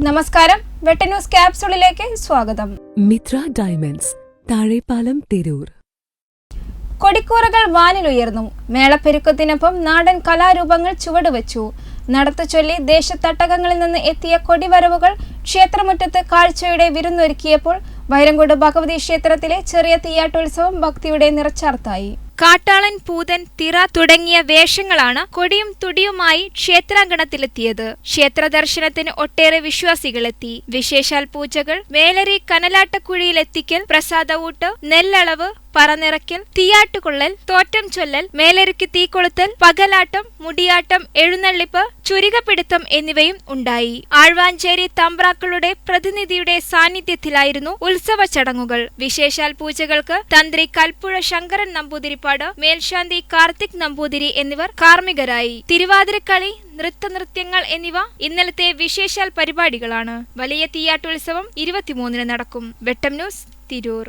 നമസ്കാരം. വെട്ട ന്യൂസ് ക്യാപ്സൂളിലേക്ക് സ്വാഗതം. മിത്ര ഡയമണ്ട്സ് താഴെപ്പാലം തിരൂർ. കൊടിക്കൂറകൾ വാനിലുയർന്നു. മേളപ്പെരുക്കത്തിനൊപ്പം നാടൻ കലാരൂപങ്ങൾ ചുവടുവെച്ചു. നടത്തുചൊല്ലി ദേശത്തട്ടകങ്ങളിൽ നിന്ന് എത്തിയ കൊടിവരവുകൾ ക്ഷേത്രമുറ്റത്ത് കാഴ്ചയുടെ വിരുന്നൊരുക്കിയപ്പോൾ വൈരങ്കോട് ഭഗവതി ക്ഷേത്രത്തിലെ ചെറിയ തീയാട്ടോത്സവം ഭക്തിയുടെ നിറച്ചാർത്തായി. കാട്ടാളൻ പൂതൻ തിറ തുടങ്ങിയ വേഷങ്ങളാണ് കൊടിയും തുടിയുമായി ക്ഷേത്രാങ്കണത്തിലെത്തിയത്. ക്ഷേത്ര ദർശനത്തിന് ഒട്ടേറെ വിശ്വാസികളെത്തി. വിശേഷാൽ പൂജകൾ വേലരി കനലാട്ടക്കുഴിയിലെത്തിക്കൽ പ്രസാദ ഊട്ട് നെല്ലളവ് പറനിറയ്ക്കൽ തീയാട്ടുകൊള്ളൽ തോറ്റം ചൊല്ലൽ മേലരുക്കി തീകൊളുത്തൽ പകലാട്ടം മുടിയാട്ടം എഴുന്നള്ളിപ്പ് ചുരികപ്പിടുത്തം എന്നിവയും ഉണ്ടായി. ആഴ്വാഞ്ചേരി തമ്പ്രാക്കളുടെ പ്രതിനിധിയുടെ സാന്നിധ്യത്തിലായിരുന്നു ഉത്സവ ചടങ്ങുകൾ. വിശേഷാൽ പൂജകൾക്ക് തന്ത്രി കൽപ്പുഴ ശങ്കരൻ നമ്പൂതിരിപ്പാട് മേൽശാന്തി കാർത്തിക് നമ്പൂതിരി എന്നിവർ കാർമ്മികരായി. തിരുവാതിരക്കളി നൃത്തനൃത്യങ്ങൾ എന്നിവ ഇന്നലത്തെ വിശേഷാൽ പരിപാടികളാണ്. വലിയ തീയാട്ടുത്സവം ഇരുപത്തിമൂന്നിന് നടക്കും. Vettam news Tirur.